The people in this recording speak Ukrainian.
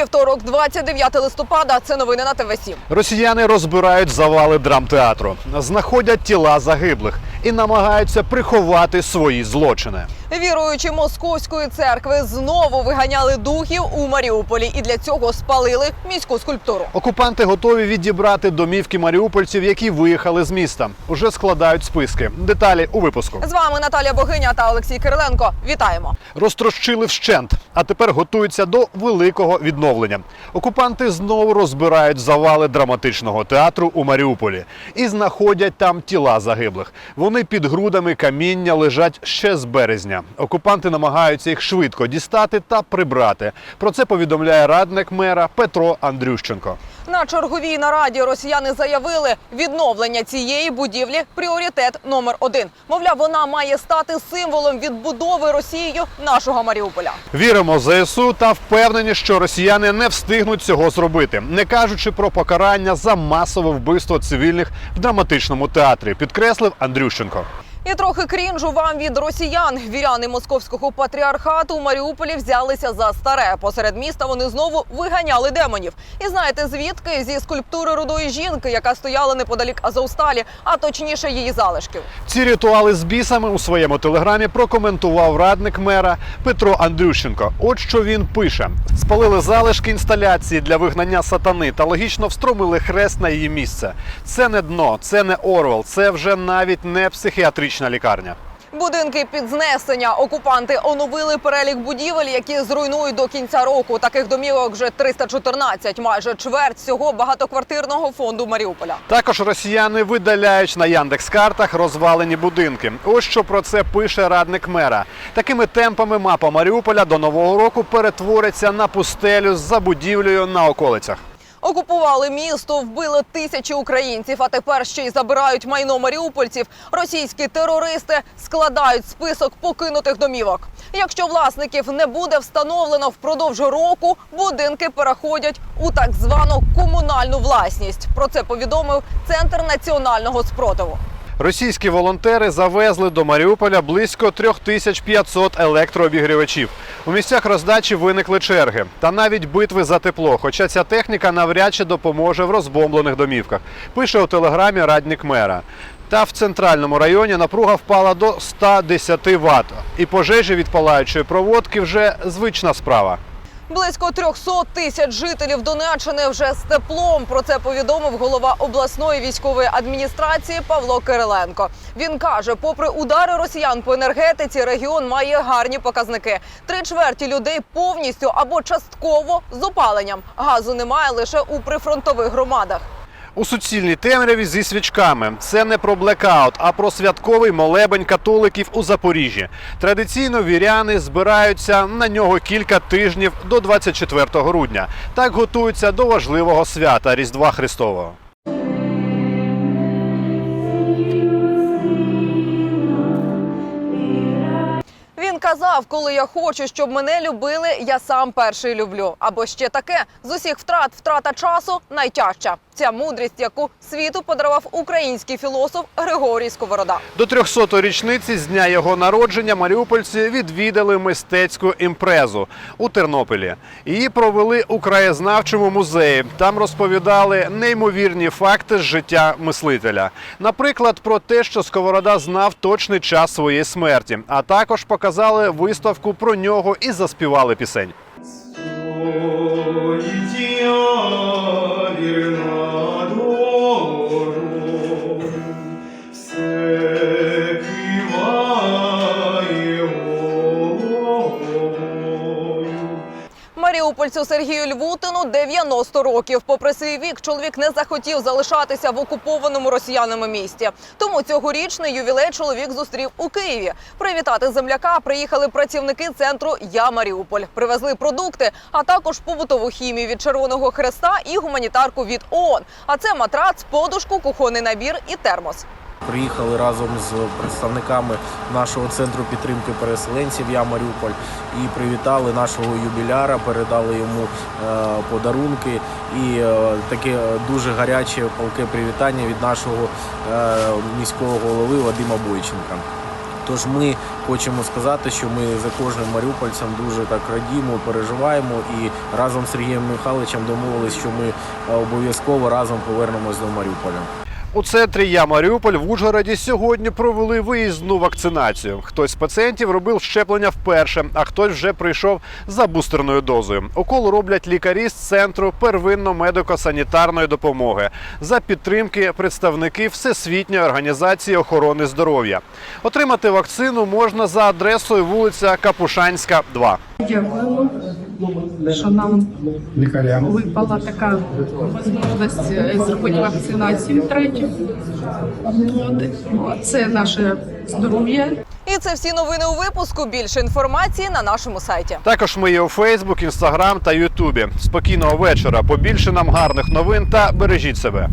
Вівторок, 29 листопада. Це новини на ТВ 7 Росіяни розбирають завали драмтеатру, знаходять тіла загиблих і намагаються приховати свої злочини. Віруючі московської церкви знову виганяли духів у Маріуполі і для цього спалили міську скульптуру. Окупанти готові відібрати домівки маріупольців, які виїхали з міста. Уже складають списки. Деталі у випуску. З вами Наталія Богиня та Олексій Кириленко. Вітаємо! Розтрощили вщент, а тепер готуються до великого відновлення. Окупанти знову розбирають завали драматичного театру у Маріуполі і знаходять там тіла загиблих. Вони під грудами каміння лежать ще з березня. Окупанти намагаються їх швидко дістати та прибрати. Про це повідомляє радник мера Петро Андрющенко. На черговій нараді росіяни заявили, відновлення цієї будівлі пріоритет номер один. Мовляв, вона має стати символом відбудови Росією нашого Маріуполя. Віримо ЗСУ та впевнені, що росіяни не встигнуть цього зробити, не кажучи про покарання за масове вбивство цивільних в драматичному театрі, підкреслив Андрющенко. Ющенко. І трохи крінжу вам від росіян. Віряни московського патріархату у Маріуполі взялися за старе. Посеред міста вони знову виганяли демонів. І знаєте звідки? Зі скульптури рудої жінки, яка стояла неподалік Азовсталі, а точніше її залишків. Ці ритуали з бісами у своєму телеграмі прокоментував радник мера Петро Андрющенко. От що він пише: спалили залишки інсталяції для вигнання сатани та логічно встромили хрест на її місце. Це не дно, це не Орвел, це вже навіть не психіатрична лікарня. Будинки під знесення окупанти оновили перелік будівель, які зруйнують до кінця року. Таких домівок вже 314, майже чверть всього багатоквартирного фонду Маріуполя. Також росіяни видаляють на Яндекс-картах розвалені будинки. Ось що про це пише радник мера. Такими темпами мапа Маріуполя до нового року перетвориться на пустелю з забудівлею на околицях. Окупували місто, вбили тисячі українців, а тепер ще й забирають майно маріупольців. Російські терористи складають список покинутих домівок. Якщо власників не буде встановлено впродовж року, будинки переходять у так звану комунальну власність. Про це повідомив Центр національного спротиву. Російські волонтери завезли до Маріуполя близько 3500 електрообігрівачів. У місцях роздачі виникли черги та навіть битви за тепло. Хоча ця техніка навряд чи допоможе в розбомблених домівках. Пише у телеграмі радник мера. Та в центральному районі напруга впала до 110 Вт. І пожежі від палаючої проводки вже звична справа. Близько 300 тисяч жителів Донеччини вже з теплом. Про це повідомив голова обласної військової адміністрації Павло Кириленко. Він каже, попри удари росіян по енергетиці, регіон має гарні показники. Три чверті людей повністю або частково з опаленням. Газу немає лише у прифронтових громадах. У суцільній темряві зі свічками. Це не про блекаут, а про святковий молебень католиків у Запоріжжі. Традиційно віряни збираються на нього кілька тижнів до 24 грудня. Так готуються до важливого свята Різдва Христового. Казав, коли я хочу, щоб мене любили, я сам перший люблю. Або ще таке з усіх втрат втрата часу найтяжча. Ця мудрість, яку світу подарував український філософ Григорій Сковорода. До 300-ї річниці з дня його народження маріупольці відвідали мистецьку імпрезу у Тернополі. Її провели у краєзнавчому музеї. Там розповідали неймовірні факти з життя мислителя. Наприклад, про те, що Сковорода знав точний час своєї смерті, а також показали виставку про нього і заспівали пісень. Маріупольцю Сергію Львутину 90 років. Попри свій вік, чоловік не захотів залишатися в окупованому росіянами місті. Тому цьогорічний ювілей чоловік зустрів у Києві. Привітати земляка приїхали працівники центру Я Маріуполь. Привезли продукти, а також побутову хімію від Червоного Хреста і гуманітарку від ООН. А це матрац, подушку, кухонний набір і термос. Приїхали разом з представниками нашого центру підтримки переселенців Я Маріуполь і привітали нашого юбіляра, передали йому е, подарунки і е, таке дуже гаряче палке привітання від нашого е, міського голови Вадима Бойченка. Тож ми хочемо сказати, що ми за кожним маріупольцем дуже так радімо, переживаємо і разом з Сергієм Михайловичем домовились, що ми обов'язково разом повернемось до Маріуполя. У центрі Я Маріуполь в Ужгороді сьогодні провели виїзну вакцинацію. Хтось з пацієнтів робив щеплення вперше, а хтось вже прийшов за бустерною дозою. Укол роблять лікарі з центру первинно-медико-санітарної допомоги за підтримки представників Всесвітньої організації охорони здоров'я. Отримати вакцину можна за адресою вулиця Капушанська, 2. Дякуємо, що нам випала така можливість е, зробити вакцинацію третю. Це наше здоров'я. І це всі новини у випуску. Більше інформації на нашому сайті. Також ми є у Фейсбук, Інстаграм та Ютубі. Спокійного вечора. Побільше нам гарних новин та бережіть себе.